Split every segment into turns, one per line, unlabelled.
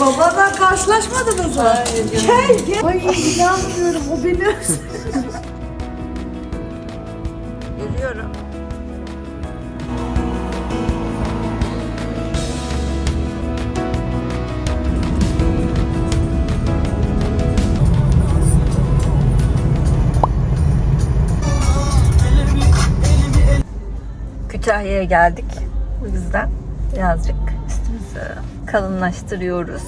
Babadan karşılaşmadınız mı? Hayır. Gel gel. Ay inanmıyorum o beni Geliyorum. Kütahya'ya geldik. Bu yüzden birazcık kalınlaştırıyoruz.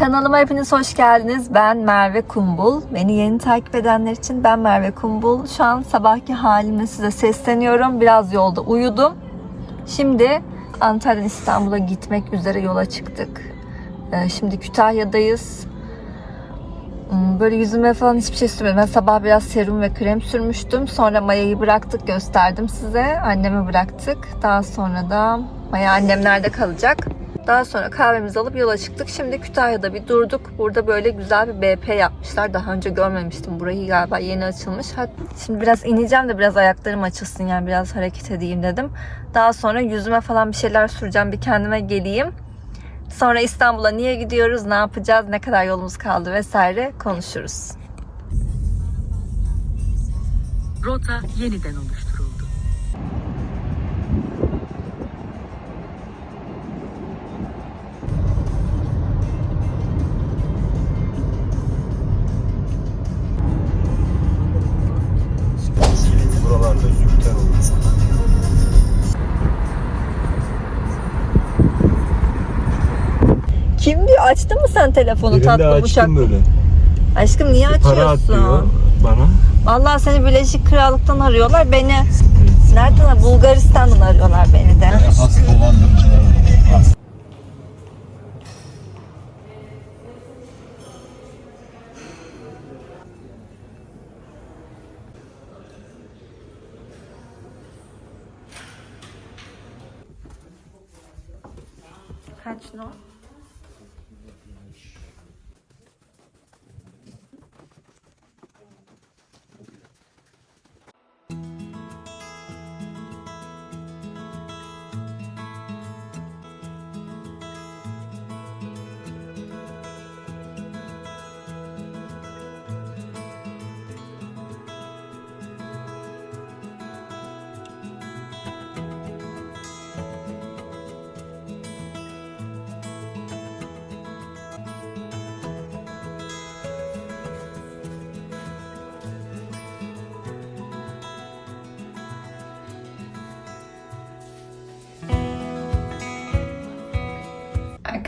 Kanalıma hepiniz hoş geldiniz. Ben Merve Kumbul. Beni yeni takip edenler için ben Merve Kumbul. Şu an sabahki halimle size sesleniyorum. Biraz yolda uyudum. Şimdi Antalya'dan İstanbul'a gitmek üzere yola çıktık. Ee, Şimdi Kütahya'dayız. Hmm, Böyle yüzüme falan hiçbir şey sürmedim. Ben sabah biraz serum ve krem sürmüştüm. Sonra mayayı bıraktık gösterdim size. Anneme bıraktık. Daha sonra da maya annemlerde kalacak. Daha sonra kahvemizi alıp yola çıktık. Şimdi Kütahya'da bir durduk. Burada böyle güzel bir BP yapmışlar. Daha önce görmemiştim. Burayı galiba yeni açılmış. Şimdi biraz ineceğim de biraz ayaklarım açılsın yani biraz hareket edeyim dedim. Daha sonra yüzüme falan bir şeyler süreceğim. Bir kendime geleyim. Sonra İstanbul'a niye gidiyoruz, ne yapacağız, ne kadar yolumuz kaldı vesaire konuşuruz.
Rota yeniden oluşturuldu.
Açtın mı sen telefonu
Birinde
tatlı bıçak?
açtım böyle.
Aşkım niye
Para
açıyorsun?
bana.
Vallahi seni Birleşik Krallık'tan arıyorlar. Beni nereden? Bulgaristan'dan arıyorlar beni de.
Has dolandırıcılar.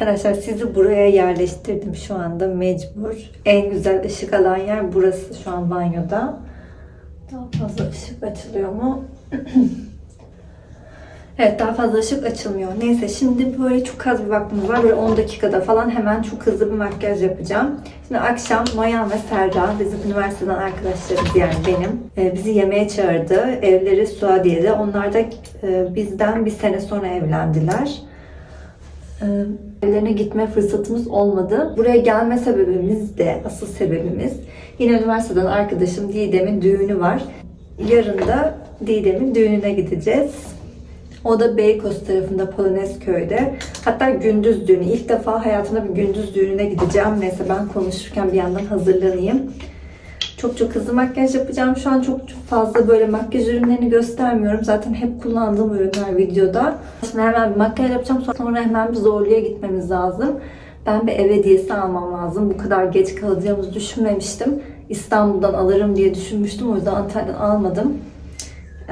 Arkadaşlar sizi buraya yerleştirdim şu anda mecbur. En güzel ışık alan yer burası şu an banyoda. Daha fazla ışık açılıyor mu? evet daha fazla ışık açılmıyor. Neyse şimdi böyle çok az bir vaktimiz var. Böyle 10 dakikada falan hemen çok hızlı bir makyaj yapacağım. Şimdi akşam Maya ve Serra bizim üniversiteden arkadaşlarımız yani benim e, bizi yemeğe çağırdı. Evleri Suadiye'de. Onlar da e, bizden bir sene sonra evlendiler. Ee, Evlerine gitme fırsatımız olmadı. Buraya gelme sebebimiz de asıl sebebimiz yine üniversiteden arkadaşım Didem'in düğünü var. Yarın da Didem'in düğününe gideceğiz. O da Beykoz tarafında Polonezköy'de. Hatta gündüz düğünü. İlk defa hayatımda bir gündüz düğününe gideceğim. Neyse ben konuşurken bir yandan hazırlanayım. Çok çok hızlı makyaj yapacağım. Şu an çok çok fazla böyle makyaj ürünlerini göstermiyorum. Zaten hep kullandığım ürünler videoda. Şimdi hemen bir makyaj yapacağım. Sonra hemen bir zorluya gitmemiz lazım. Ben bir ev hediyesi almam lazım. Bu kadar geç kalacağımızı düşünmemiştim. İstanbul'dan alırım diye düşünmüştüm. O yüzden Antalya'dan almadım.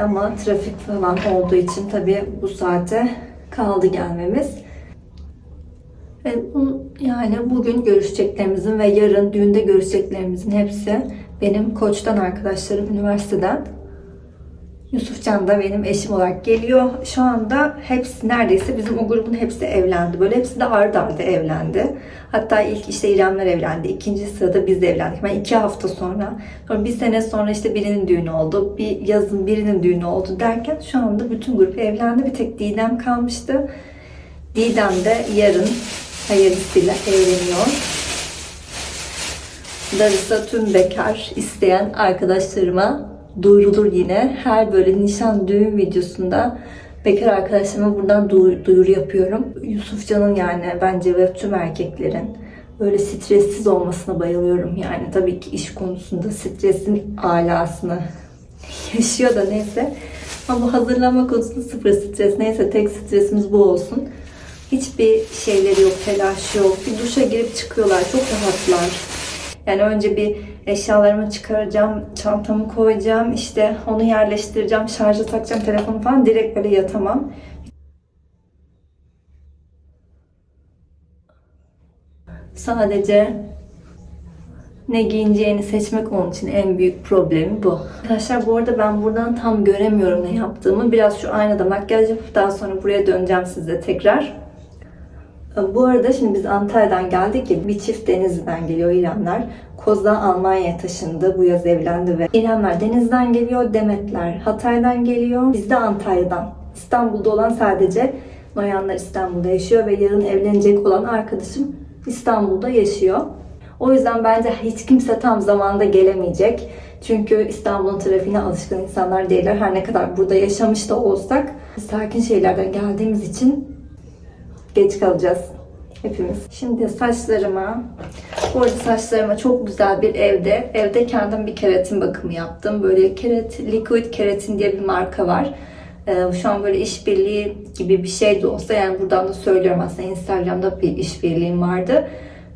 Ama trafik falan olduğu için tabii bu saate kaldı gelmemiz. Yani bugün görüşeceklerimizin ve yarın düğünde görüşeceklerimizin hepsi benim koçtan arkadaşlarım üniversiteden. Yusufcan da benim eşim olarak geliyor. Şu anda hepsi neredeyse bizim o grubun hepsi evlendi. Böyle hepsi de arda arda evlendi. Hatta ilk işte İremler evlendi. ikinci sırada biz de evlendik. Ben iki hafta sonra. Sonra bir sene sonra işte birinin düğünü oldu. Bir yazın birinin düğünü oldu derken şu anda bütün grup evlendi. Bir tek Didem kalmıştı. Didem de yarın hayırlısıyla evleniyor. Darısı tüm bekar isteyen arkadaşlarıma duyurulur yine. Her böyle nişan düğün videosunda Bekar arkadaşlarıma buradan du- duyuru yapıyorum. Yusufcan'ın yani bence ve tüm erkeklerin böyle stressiz olmasına bayılıyorum. Yani tabii ki iş konusunda stresin alasını yaşıyor da neyse. Ama hazırlanma konusunda sıfır stres. Neyse tek stresimiz bu olsun. Hiçbir şeyleri yok, telaş yok. Bir duşa girip çıkıyorlar. Çok rahatlar. Yani önce bir eşyalarımı çıkaracağım, çantamı koyacağım, işte onu yerleştireceğim, şarja takacağım telefonu falan. Direkt böyle yatamam. Sadece ne giyineceğini seçmek onun için en büyük problemi bu. Arkadaşlar bu arada ben buradan tam göremiyorum ne yaptığımı. Biraz şu aynada makyaj yapıp daha sonra buraya döneceğim size tekrar. Bu arada şimdi biz Antalya'dan geldik ya bir çift Denizli'den geliyor İremler. Kozda Almanya'ya taşındı. Bu yaz evlendi ve İremler Deniz'den geliyor. Demetler Hatay'dan geliyor. Biz de Antalya'dan. İstanbul'da olan sadece Noyanlar İstanbul'da yaşıyor ve yarın evlenecek olan arkadaşım İstanbul'da yaşıyor. O yüzden bence hiç kimse tam zamanda gelemeyecek. Çünkü İstanbul'un trafiğine alışkın insanlar değiller. Her ne kadar burada yaşamış da olsak sakin şehirlerden geldiğimiz için geç kalacağız hepimiz. Şimdi saçlarıma, bu arada saçlarıma çok güzel bir evde, evde kendim bir keratin bakımı yaptım. Böyle kerat, Liquid Keratin diye bir marka var. Ee, şu an böyle işbirliği gibi bir şey de olsa yani buradan da söylüyorum aslında Instagram'da bir işbirliğim vardı.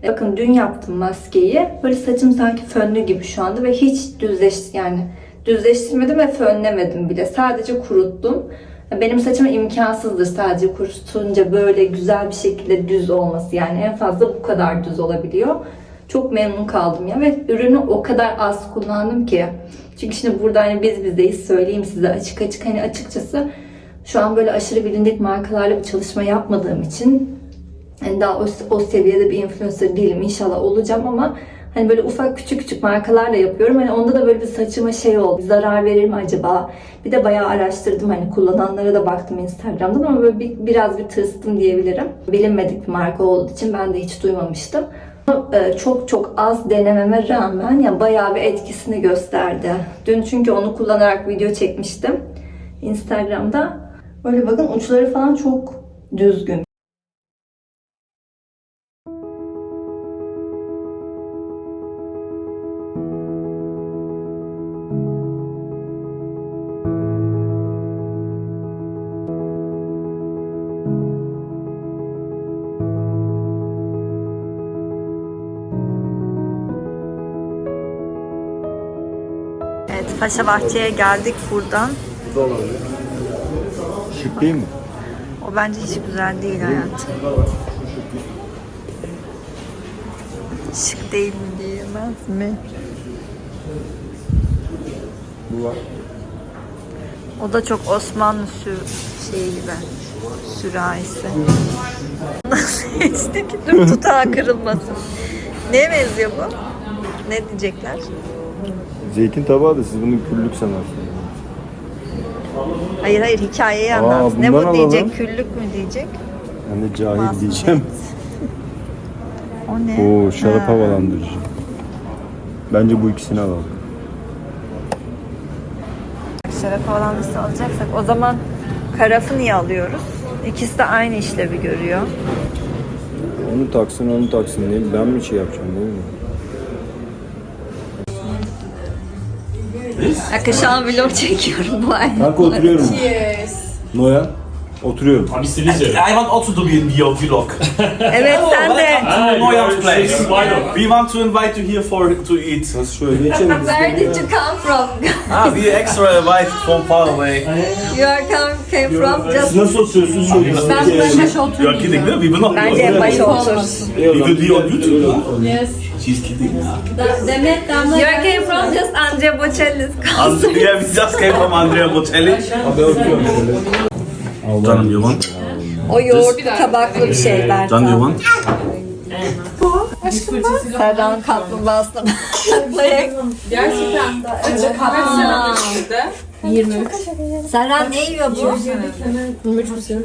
Ee, Bakın dün yaptım maskeyi. Böyle saçım sanki fönlü gibi şu anda ve hiç düzleş yani düzleştirmedim ve fönlemedim bile. Sadece kuruttum. Benim saçım imkansızdır sadece kurutunca böyle güzel bir şekilde düz olması. Yani en fazla bu kadar düz olabiliyor. Çok memnun kaldım ya ve ürünü o kadar az kullandım ki. Çünkü şimdi burada hani biz bizdeyiz söyleyeyim size açık açık hani açıkçası şu an böyle aşırı bilindik markalarla bir çalışma yapmadığım için hani daha o, o seviyede bir influencer değilim inşallah olacağım ama hani böyle ufak küçük küçük markalarla yapıyorum. Hani onda da böyle bir saçıma şey oldu. Zarar verir mi acaba? Bir de bayağı araştırdım hani kullananlara da baktım Instagram'dan ama böyle bir, biraz bir tırstım diyebilirim. Bilinmedik bir marka olduğu için ben de hiç duymamıştım. Ee, Çok çok az denememe rağmen ya bayağı bir etkisini gösterdi. Dün çünkü onu kullanarak video çekmiştim Instagram'da. Böyle bakın uçları falan çok düzgün. Paşa Bahçe'ye geldik buradan.
Bu da olabilir. Şık değil mi?
O bence hiç güzel değil hayatım. Şık değil mi diyemez mi?
Bu var.
O da çok Osmanlı sü şeyi gibi. Sürahisi. Nasıl seçti ki? Dur tutağı kırılmasın. Neye benziyor bu? Ne diyecekler?
Zeytin tabağı da siz bunu küllük sanarsınız.
Hayır hayır hikayeyi
Aa,
anlat. Ne bu
bundan
diyecek?
alalım.
Küllük mü diyecek?
Ben de cahil
Masum
diyeceğim.
O ne?
Oo şarap
Ha.
havalandırıcı. Bence bu ikisini alalım.
Şarap havalandırıcısı alacaksak o zaman karafı niye alıyoruz? İkisi de aynı işlevi görüyor.
Onu taksın onu taksın değil mi? Ben mi şey yapacağım değil mi?
Arkadaşlar şu an vlog çekiyorum bu ay.
Kanka oturuyorum. Noya. Oturuyorum.
I'm still easier.
I want also to be in your vlog.
Evet sen de.
to Noyan's place.
Why not?
We want to invite you here for to eat.
Nasıl şöyle biz
Where did you come from?
Ah, we extra invite from far away.
You are come, came from just...
Nasıl oturuyorsunuz? Şöyle
Ben buraya başa
You are kidding me? We will not.
Bence en başa otur.
We will be on YouTube. Yes. She's kidding.
You are came from just Andrea Bocelli's
And, yeah, we just came from Andrea Bocelli.
Abi şöyle.
Canım you want?
O yoğurt tabaklı bir şey
Can you
Bertan.
want?
Serdar'ın kaplumbağasına bakmaya
Gerçekten. Önce kahve.
23.
Serra ne yiyor bu?
23 sene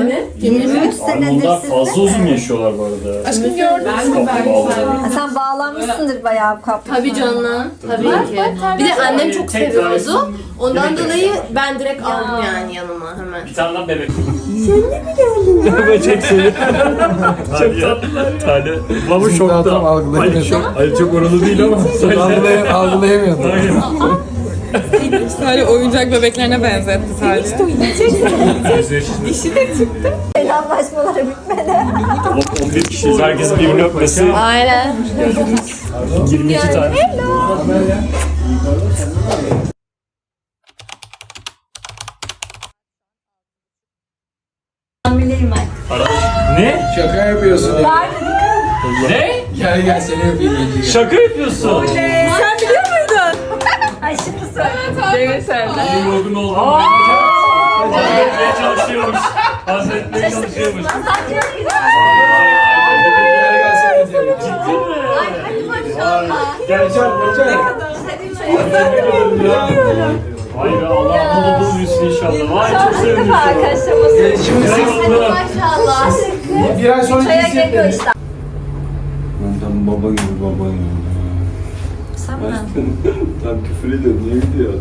mi?
23 senedir
Onlar
siz
fazla uzun yaşıyorlar bu arada.
Aşkım gördüm.
Kaplumbağalar.
Ha, sen bağlanmışsındır bayağı kaplı.
Tabii canım. Tabii ki. Bir de annem çok seviyordu. Ondan dolayı ben direkt aldım yani yanıma hemen.
Bir tane daha bebek. Bebek seni. Çok tatlı. Tane. Baba
Bizim
şokta.
adam algılayamıyor.
Ali çok, Ali çok oralı değil ama.
Algılay algılayamıyordu.
Sadece oyuncak bebeklerine benzetti sadece.
Selamlaşmaları bitmedi.
11 kişiyiz. Herkesin bir noktası.
Aynen.
22 tane.
Hamileyim ben.
Ne?
Şaka yapıyorsun.
Ne?
Gel gel seni öpeyim.
Şaka yapıyorsun.
Muydun? Demin söyledi.
Bir yorgun oldum. Hazretmeye çalışıyormuş. Hazretmeye çalışıyormuş.
Gel gel seni öpeyim.
Gel gel gel. Vay be Allah mutluluğunu büyüsün inşallah. Vay çok sevindim.
Ee, Şimdi siz
maşallah.
bir ay sonra
Çaya geliyor işte.
Ben tam baba gibi baba gibi. Tam küfür ediyorum. Niye gidiyor?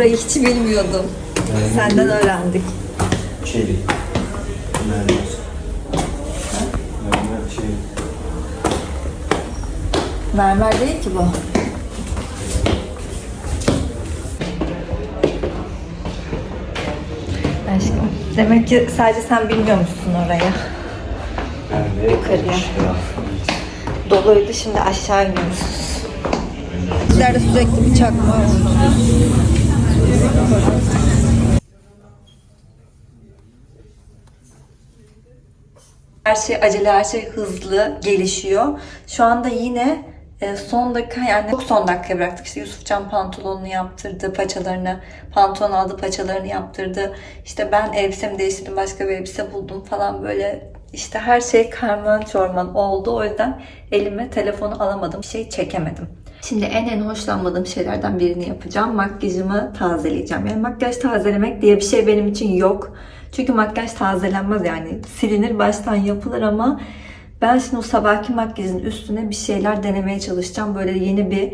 Burayı hiç bilmiyordum. Senden öğrendik.
Çelik. Mermer. Mermer çelik.
Mermer değil ki bu. Aşkım. Demek ki sadece sen bilmiyormuşsun oraya.
De
Yukarıya. Doluydu şimdi aşağı iniyoruz. İleride sürekli bir çakma var. Her şey acele, her şey hızlı gelişiyor. Şu anda yine e, son dakika yani çok son dakikaya bıraktık. İşte Yusufcan pantolonunu yaptırdı, paçalarını, pantolon aldı, paçalarını yaptırdı. İşte ben elbisemi değiştirdim, başka bir elbise buldum falan böyle. İşte her şey karman çorman oldu. O yüzden elime telefonu alamadım, bir şey çekemedim. Şimdi en en hoşlanmadığım şeylerden birini yapacağım. Makyajımı tazeleyeceğim. Yani makyaj tazelemek diye bir şey benim için yok. Çünkü makyaj tazelenmez yani. Silinir baştan yapılır ama ben şimdi o sabahki makyajın üstüne bir şeyler denemeye çalışacağım. Böyle yeni bir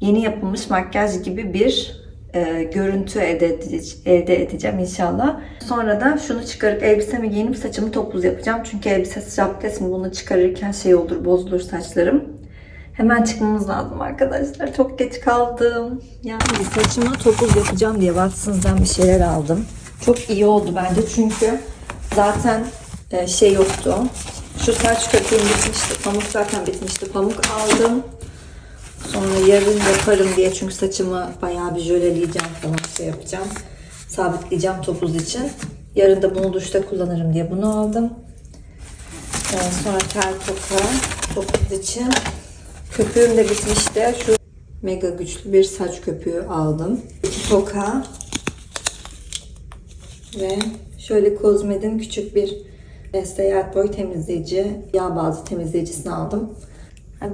yeni yapılmış makyaj gibi bir e, görüntü elde, edece- elde edeceğim inşallah. Sonra da şunu çıkarıp elbisemi giyinip saçımı topuz yapacağım. Çünkü elbise şapkası bunu çıkarırken şey olur bozulur saçlarım. Hemen çıkmamız lazım arkadaşlar. Çok geç kaldım. Yani saçımı topuz yapacağım diye Watsons'dan bir şeyler aldım. Çok iyi oldu bence çünkü zaten e, şey yoktu. Şu saç köpüğüm bitmişti. Pamuk zaten bitmişti. Pamuk aldım. Sonra yarın yaparım diye çünkü saçımı bayağı bir jöleleyeceğim falan şey yapacağım. Sabitleyeceğim topuz için. Yarın da bunu duşta kullanırım diye bunu aldım. Ee, sonra tel toka topuz için. Köpüğüm de bitmişti. Şu mega güçlü bir saç köpüğü aldım. Toka. Ve şöyle Kozmed'in küçük bir e, seyahat boy temizleyici, yağ bazlı temizleyicisini aldım.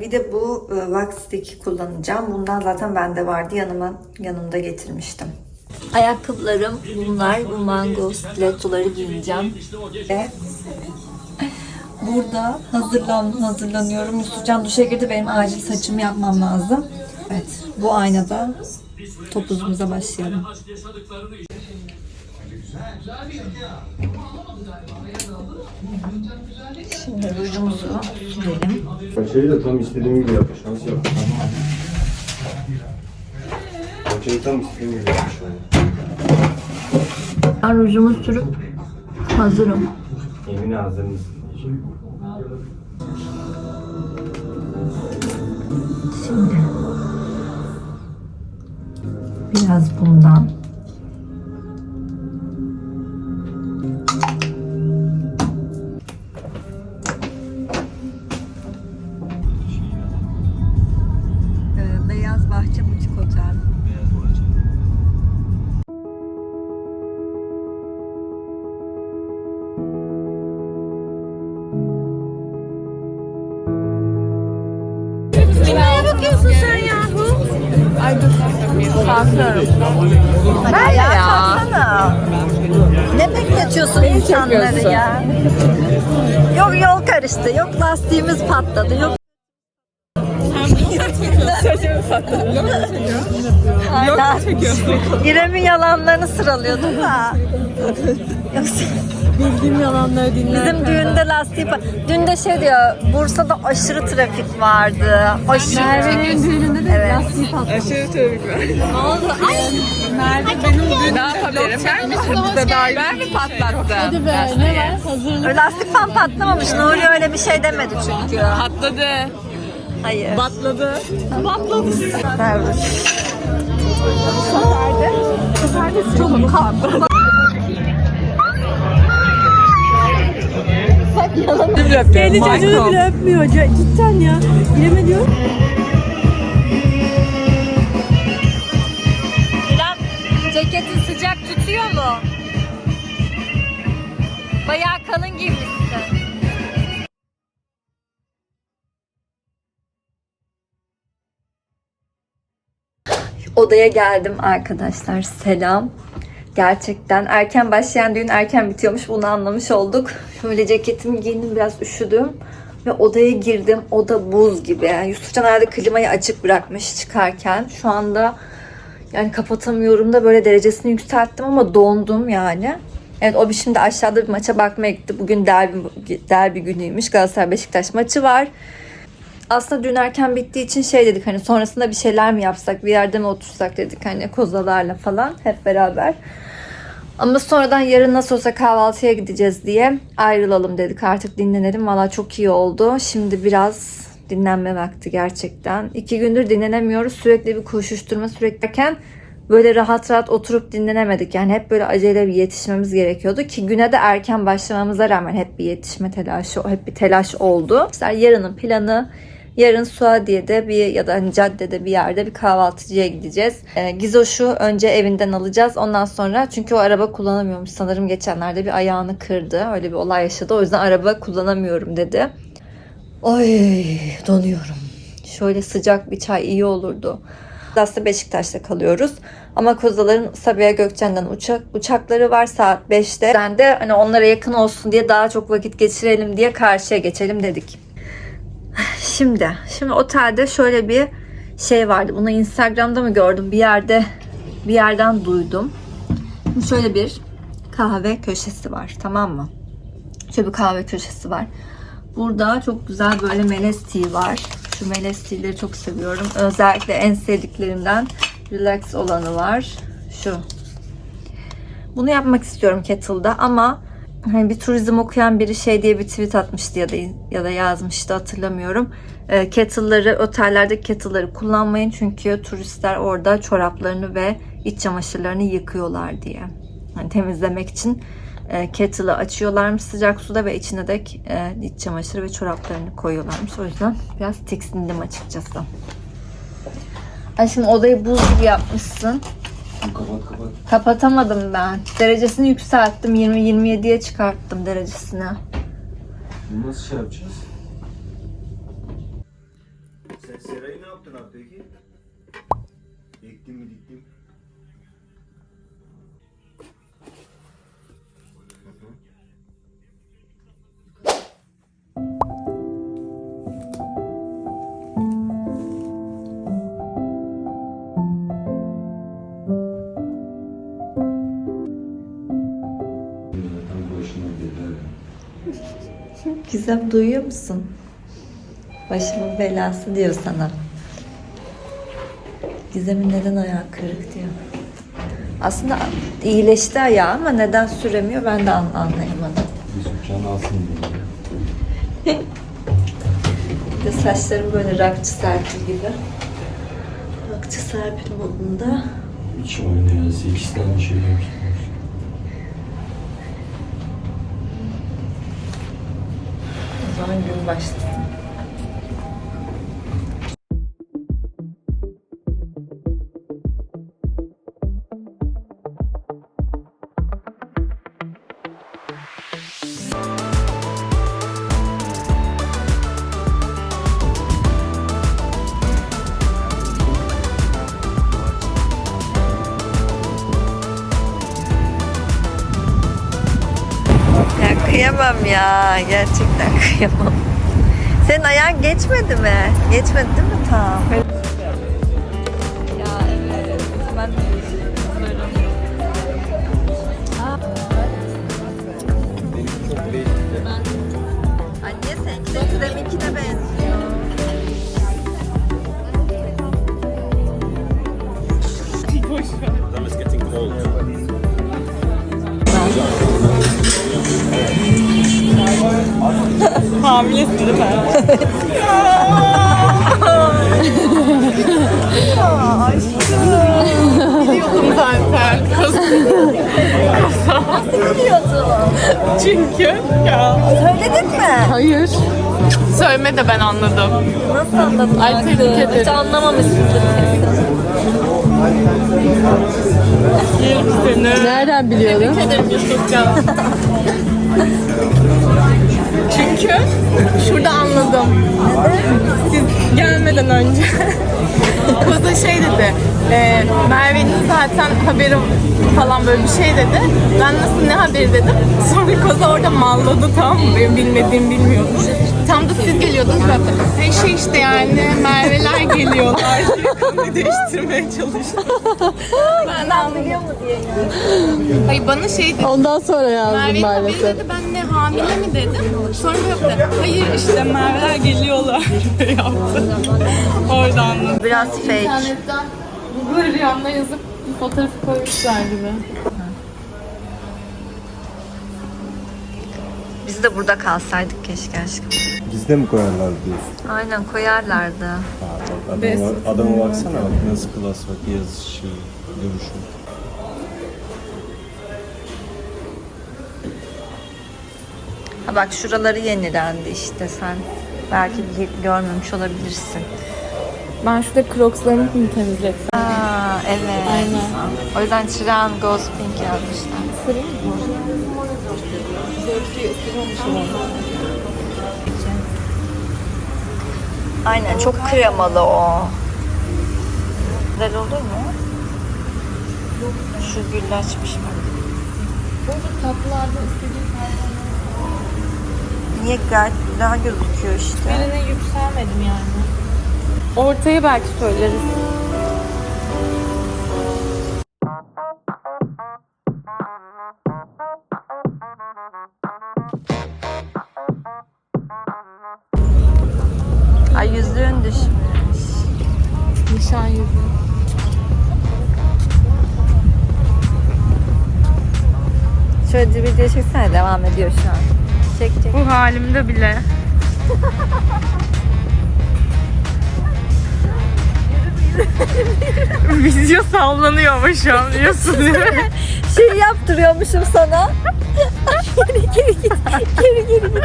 Bir de bu e, wax stick kullanacağım. Bundan zaten bende vardı. Yanıma yanımda getirmiştim. Ayakkabılarım bunlar. Bu mango stilettoları giyeceğim. Ve burada hazırlan hazırlanıyorum. Yusufcan duşa girdi. Benim acil saçımı yapmam lazım. Evet. Bu aynada topuzumuza başlayalım. Şimdi rujumuzu sürelim.
Paçayı da tam istediğim gibi yapmış. Nasıl yapmış? Paçayı tam istediğim gibi yapmış.
Ben rujumu sürüp hazırım.
Emine hazır mısın?
Biraz bundan. Ben ya. Kalksana. Ne bekletiyorsun insanları ya? Yok yol karıştı, yok lastiğimiz patladı, yok İrem'in yalanlarını sıralıyordum da. Yoksa
Bildiğim yalanları dinle.
bizim düğünde lastiği Dün de şey diyor, Bursa'da aşırı trafik vardı. Aşırı. Merve'nin düğününde de evet. lastiği
Aşırı tebrik ver. Ne oldu? Ay. Merve benim düğün. Ne yapabilirim? Ben mi? Bize daha Ben mi patlattım? Hadi be ne var? Hazırlık.
Lastik falan patlamamış. Nuri öyle bir şey demedi çünkü.
Patladı.
Hayır.
Patladı.
Servis.
Beni çocuğu bile öpmüyor. Cidden ya. İrem'e diyor.
İrem, ceketin sıcak tutuyor mu? Bayağı kalın giymişsin. Odaya geldim arkadaşlar. Selam. Gerçekten erken başlayan düğün erken bitiyormuş. Bunu anlamış olduk. Şöyle ceketimi giyindim. Biraz üşüdüm. Ve odaya girdim. Oda buz gibi. Yani Yusufcan herhalde klimayı açık bırakmış çıkarken. Şu anda yani kapatamıyorum da böyle derecesini yükselttim ama dondum yani. Evet o bir şimdi aşağıda bir maça bakmaya gitti. Bugün derbi, derbi günüymüş. Galatasaray Beşiktaş maçı var. Aslında dün erken bittiği için şey dedik hani sonrasında bir şeyler mi yapsak bir yerde mi otursak dedik hani kozalarla falan hep beraber. Ama sonradan yarın nasıl olsa kahvaltıya gideceğiz diye ayrılalım dedik artık dinlenelim. Valla çok iyi oldu. Şimdi biraz dinlenme vakti gerçekten. İki gündür dinlenemiyoruz. Sürekli bir koşuşturma sürekliyken böyle rahat rahat oturup dinlenemedik. Yani hep böyle acele bir yetişmemiz gerekiyordu ki güne de erken başlamamıza rağmen hep bir yetişme telaşı, hep bir telaş oldu. İşte yarının planı Yarın Suadiye'de bir ya da hani caddede bir yerde bir kahvaltıcıya gideceğiz. Ee, Gizoş'u önce evinden alacağız. Ondan sonra çünkü o araba kullanamıyormuş. Sanırım geçenlerde bir ayağını kırdı. Öyle bir olay yaşadı. O yüzden araba kullanamıyorum dedi. Oy donuyorum. Şöyle sıcak bir çay iyi olurdu. Aslında Beşiktaş'ta kalıyoruz. Ama Kozaların Sabiha Gökçen'den uçak uçakları var saat 5'te. Ben de hani onlara yakın olsun diye daha çok vakit geçirelim diye karşıya geçelim dedik. Şimdi, şimdi otelde şöyle bir şey vardı. Bunu Instagram'da mı gördüm? Bir yerde bir yerden duydum. Şimdi şöyle bir kahve köşesi var. Tamam mı? Şöyle bir kahve köşesi var. Burada çok güzel böyle melez tea var. Şu melez tea'leri çok seviyorum. Özellikle en sevdiklerimden relax olanı var. Şu. Bunu yapmak istiyorum kettle'da ama hani bir turizm okuyan biri şey diye bir tweet atmıştı ya da ya da yazmıştı hatırlamıyorum. E, kettle'ları otellerdeki kettle'ları kullanmayın çünkü turistler orada çoraplarını ve iç çamaşırlarını yıkıyorlar diye. Hani temizlemek için e, kettle'ı açıyorlarmış sıcak suda ve içine de e, iç çamaşırı ve çoraplarını koyuyorlarmış. O yüzden biraz tiksindim açıkçası. Ay şimdi odayı buz gibi yapmışsın.
Kapat kapat.
Kapatamadım ben. Derecesini yükselttim. 20-27'ye çıkarttım derecesini.
Bunu nasıl şey yapacağız?
Gizem duyuyor musun? Başımın belası diyor sana. Gizem'in neden ayağı kırık diyor. Aslında iyileşti ayağı ama neden süremiyor ben de an- anlayamadım.
Yusuf Can alsın diye.
De saçlarım böyle rockçı Serpil gibi. Rockçı Serpil modunda.
İçim oynuyor ya. 8 tane şey yapmıştım.
O zaman gün başlasın. Ya kıyamam ya. Gerçekten kıyamam. Senin ayağın geçmedi mi? Geçmedi değil mi tam?
Çünkü ya.
Söyledin mi?
Hayır. Söyleme de ben anladım.
Nasıl anladın?
Ay tebrik ederim.
Hiç anlamamışsındır kesin.
Yerim seni. Nereden biliyordun? Tebrik ederim Yusufcan. Çünkü şurada anladım. Siz gelmeden önce Koza şey dedi, e, Merve'nin zaten haberi falan böyle bir şey dedi. Ben nasıl ne haberi dedim. Sonra Koza orada malladı tamam mı? Benim bilmediğim bilmiyordu. Tam da siz geliyordunuz zaten. Hey şey işte yani Merve'ler geliyorlar diye konuyu değiştirmeye çalıştım. ben anlıyor mu diye yani. Hayır bana şey dedi.
Ondan sonra yazdım
Merve'nin haberi
maalesef.
dedi ben hamile mi dedim. Sonra dedi. Hayır işte Merve'ler geliyorlar yaptı. Orada anladım.
Biraz fake.
İnternetten bu böyle yanına yazıp bir fotoğrafı koymuşlar gibi.
Biz de burada kalsaydık keşke aşkım.
Bizde mi koyarlar diyorsun?
Aynen koyarlardı.
Adama, adama baksana bak nasıl klas bak yazışı, duruşu.
Ha bak şuraları yenilendi işte sen. Belki görmemiş olabilirsin.
Ben şurada crocslarımı mı temizletsem?
Aa evet.
Aynen.
O yüzden Çırağan Ghost Pink yazmışlar. Aynen çok kremalı o. Güzel olur mu? Şu gül açmış mı?
Tatlılarda istediğim
Niye gayet güzel gözüküyor işte.
birine yükselmedim yani. Ortaya belki söyleriz.
Ay yüzüğün düşmüş.
Nişan yüzü.
Şöyle bir çeksene devam ediyor şu an. Çek çek.
Bu halimde bile. Video sallanıyor ama şu an biliyorsun değil mi?
Şey yaptırıyormuşum sana. geri geri git. Geri geri git.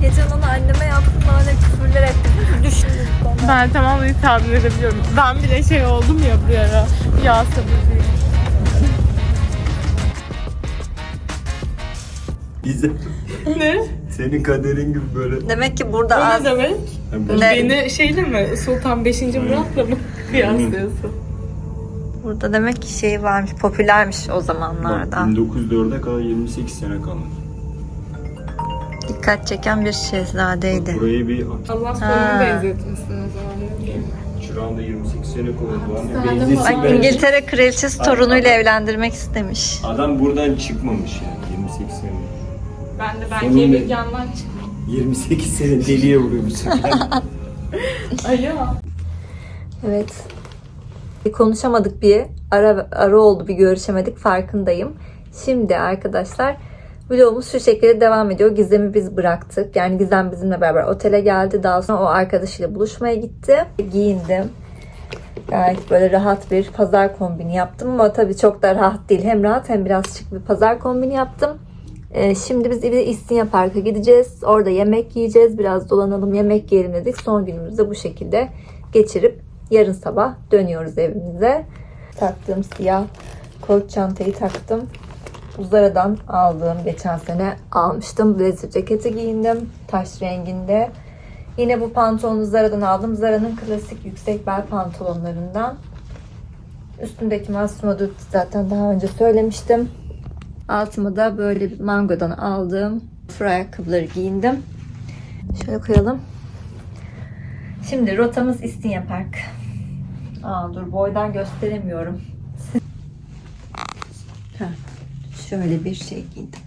Geçen onu anneme yaptım bana ne küfürler etti. Düşündüm.
Ben tamamını tahmin edebiliyorum. Ben bile şey oldum ya bir ara. Ya sabır diye.
Bize
Ne?
senin kaderin gibi böyle.
Demek ki burada
O
az
ne demek?
Yani
Ne?
Beni şeyle mi? Sultan 5. Murat'la mı kıyaslıyorsun?
Burada demek ki şey varmış, popülermiş o
Bak
zamanlarda.
1904'e kadar 28 sene kalmış.
Dikkat çeken bir şehzadeydi.
Burayı bir
Allah
Ha.
sonunu benzetmesin o zaman.
Çırağında 28 sene koydu. Hani benzesin
Bak
ben-
İngiltere kraliçesi torunuyla evlendirmek istemiş.
Adam buradan çıkmamış yani 28 sene.
Ben de belki
Sonunda-
Emir yandan çıktım.
28 sene deliye vuruyormuşsun.
Alo.
Evet. Bir konuşamadık bir ara ara oldu bir görüşemedik farkındayım. Şimdi arkadaşlar vlogumuz şu şekilde devam ediyor. Gizem'i biz bıraktık. Yani Gizem bizimle beraber otele geldi. Daha sonra o arkadaşıyla buluşmaya gitti. Giyindim. Gayet böyle rahat bir pazar kombini yaptım ama tabii çok da rahat değil. Hem rahat hem biraz şık bir pazar kombini yaptım. Ee, şimdi biz İstinye Park'a gideceğiz. Orada yemek yiyeceğiz. Biraz dolanalım yemek yiyelim dedik. Son günümüzü de bu şekilde geçirip yarın sabah dönüyoruz evimize. Taktığım siyah kot çantayı taktım. Bu Zara'dan aldığım geçen sene almıştım. Blazer ceketi giyindim. Taş renginde. Yine bu pantolonu Zara'dan aldım. Zara'nın klasik yüksek bel pantolonlarından. Üstündeki Massimo zaten daha önce söylemiştim. Altıma da böyle bir mangodan aldığım fır ayakkabıları giyindim. Şöyle koyalım. Şimdi rotamız İstinye Park. Aa, dur boydan gösteremiyorum. Heh, şöyle bir şey giydim.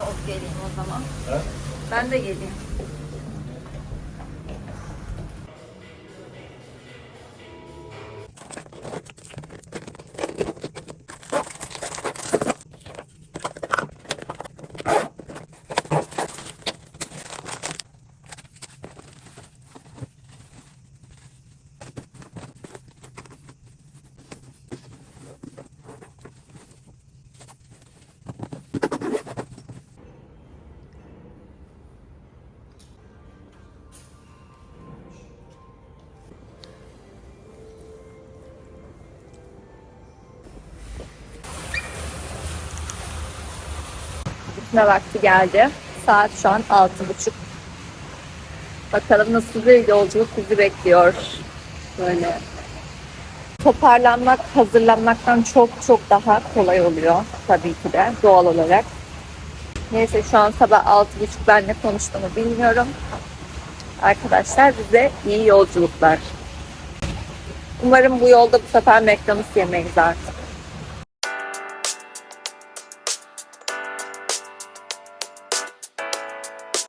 Of geleyim o zaman. Ben de geleyim. Gitme vakti geldi. Saat şu an altı buçuk. Bakalım nasıl bir yolculuk bizi bekliyor. Böyle toparlanmak, hazırlanmaktan çok çok daha kolay oluyor tabii ki de doğal olarak. Neyse şu an sabah altı buçuk ben ne konuştuğumu bilmiyorum. Arkadaşlar bize iyi yolculuklar. Umarım bu yolda bu sefer McDonald's yemeyiz artık.